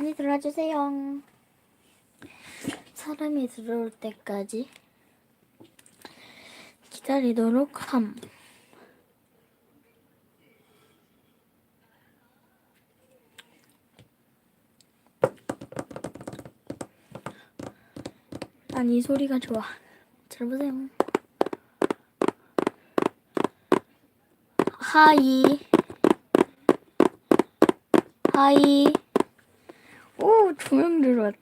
많이 들어주세요. 사람이 들어올 때까지 기다리도록 함. 난 이 소리가 좋아. 들어보세요. 하이. 하이.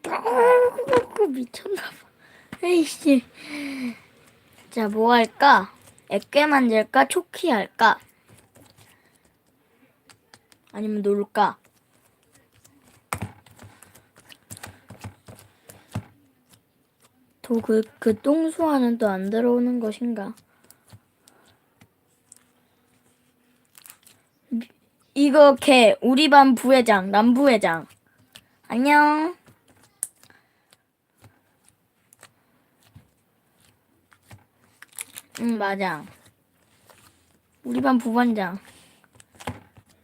들어왔다. 오, 미쳤나봐. 에이씨. 자, 뭐 할까? 액괴 만들까? 초키 할까? 아니면 놀까? 도그, 그 똥수화는 또 안 들어오는 것인가? 미- 이거 걔, 우리 반 부회장, 남부회장. 안녕. 응, 맞아. 우리 반 부반장.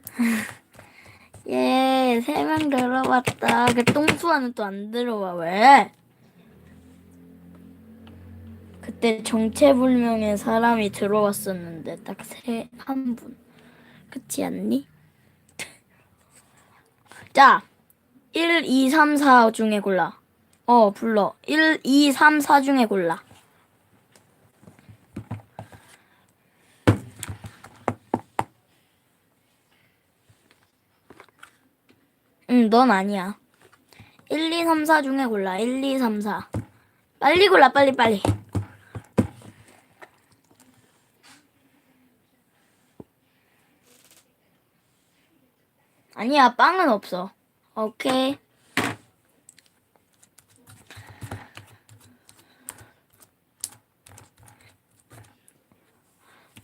예, 세 명 들어봤다. 그 똥수화는 또 안 들어와, 왜? 그때 정체불명의 사람이 들어왔었는데, 딱 세, 한 분. 그렇지 않니? 자, 1, 2, 3, 4 중에 골라. 어, 불러. 1, 2, 3, 4 중에 골라. 응, 넌 아니야. 1, 2, 3, 4 중에 골라. 1, 2, 3, 4. 빨리 골라, 빨리, 빨리. 아니야, 빵은 없어. 오케이.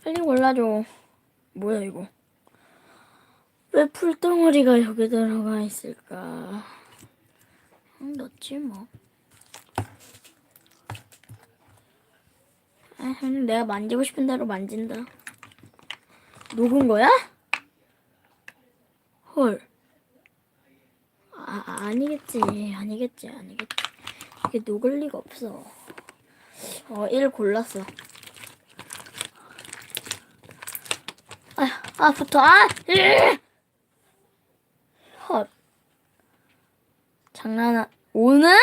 빨리 골라줘. 뭐야, 이거. 왜 풀덩어리가 여기 들어가 있을까? 응, 넣지 뭐. 아, 내가 만지고 싶은 대로 만진다. 녹은 거야? 헐. 아, 아니겠지. 아니겠지. 아니겠지. 이게 녹을 리가 없어. 어, 1 골랐어. 아, 아, 붙어. 아! 으! 장난아. 오늘?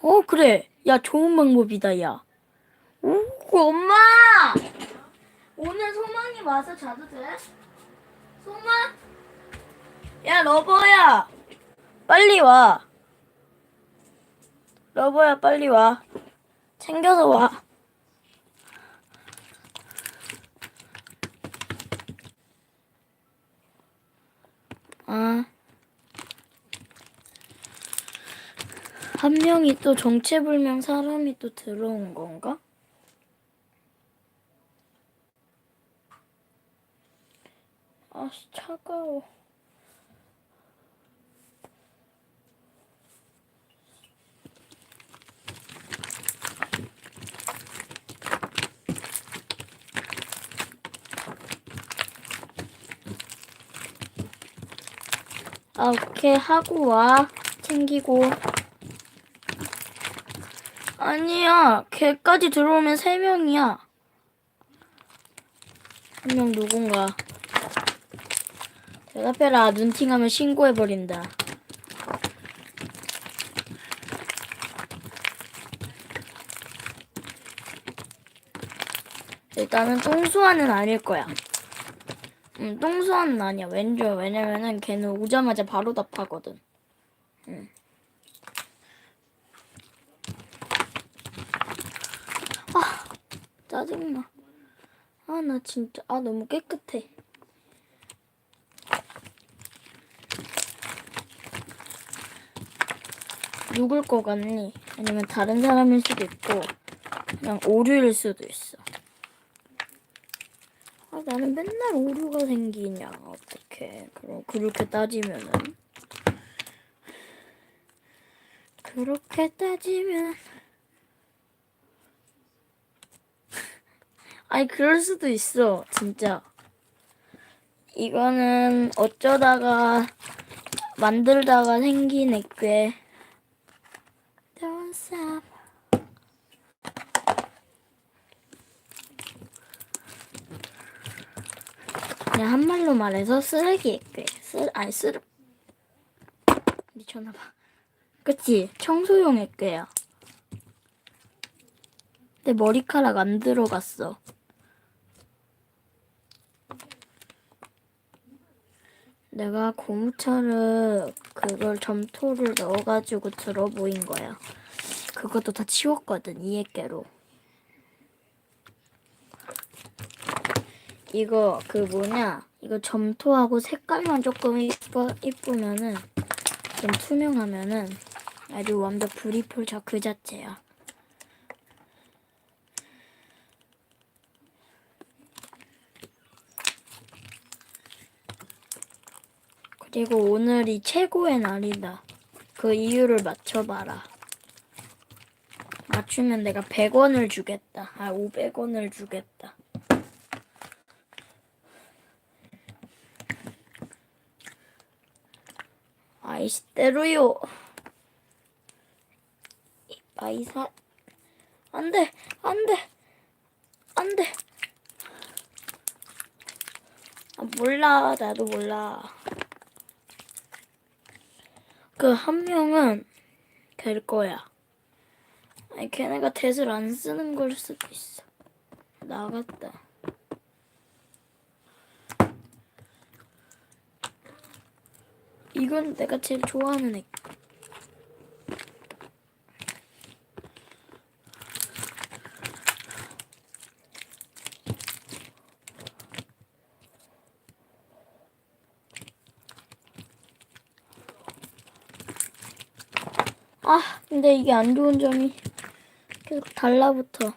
어, 그래. 야, 좋은 방법이다, 야. 오, 엄마! 오늘 소망이 와서 자도 돼? 소망? 야, 러버야! 빨리 와. 러버야, 빨리 와. 챙겨서 와. 아. 한 명이 또 정체불명 사람이 또 들어온 건가? 아씨, 차가워. 아, 오케이. 하고 와. 챙기고. 아니야. 걔까지 들어오면 세 명이야. 한 명 누군가. 대답해라. 눈팅하면 신고해버린다. 일단은 똥수화는 아닐 거야. 응, 똥수화는 아니야. 왠지 왜냐면은 걔는 오자마자 바로 답하거든. 응. 아, 짜증나. 아, 나 진짜, 아, 너무 깨끗해. 누굴 것 같니? 아니면 다른 사람일 수도 있고, 그냥 오류일 수도 있어. 아, 나는 맨날 오류가 생기냐. 어떡해. 그럼, 그렇게 따지면은. 그렇게 따지면. 아니, 그럴 수도 있어. 진짜. 이거는 어쩌다가 만들다가 생긴 액괴. 그냥 한 말로 말해서 쓰레기 액괴. 쓰 아니 쓰레 미쳤나봐. 그치? 청소용 액괴야. 내 머리카락 안 들어갔어. 내가 고무차를 그걸 점토를 넣어가지고 들어 보인 거야. 그것도 다 치웠거든 이 액괴로. 이거 그 뭐냐? 이거 점토하고 색깔만 조금 이뻐 이쁘면은 좀 투명하면은 아주 완벽 브리폴차 그 자체야. 그리고 오늘이 최고의 날이다. 그 이유를 맞춰봐라. 맞추면 내가 100원을 주겠다. 아, 500원을 주겠다. 아이씨, 때로요. 이바이사. 안 돼, 안 돼, 안 돼. 아, 몰라. 나도 몰라. 그 한 명은 될 거야. 아니 걔네가 대을 안 쓰는 걸 수도 있어. 나갔다. 이건 내가 제일 좋아하는 애. 아, 근데 이게 안 좋은 점이 계속 달라붙어.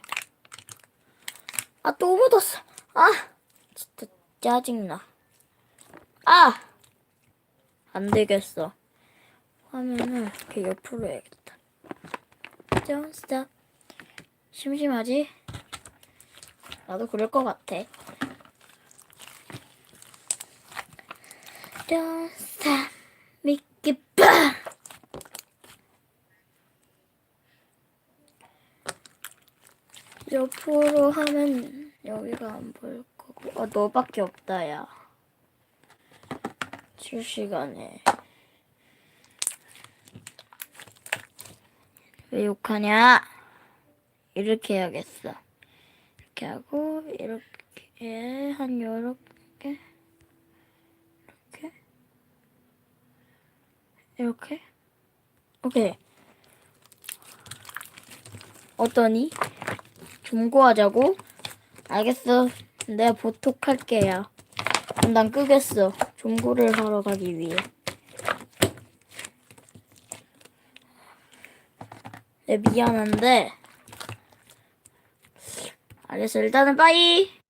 아, 또 묻었어. 아, 진짜 짜증나. 아! 안 되겠어. 화면을 이렇게 옆으로 해야겠다. Don't stop. 심심하지? 나도 그럴 것 같아. Don't stop. Make. 옆으로 하면 여기가 안 보일 거고. 아, 너밖에 없다, 야. 실시간에. 왜 욕하냐? 이렇게 해야겠어. 이렇게 하고, 이렇게, 한 요렇게. 이렇게. 이렇게. 오케이. 어떠니? 중고하자고? 알겠어. 내가 보톡할게요. 그럼 난 끄겠어. 중고를 하러 가기 위해. 네, 미안한데. 알겠어. 일단은 빠이.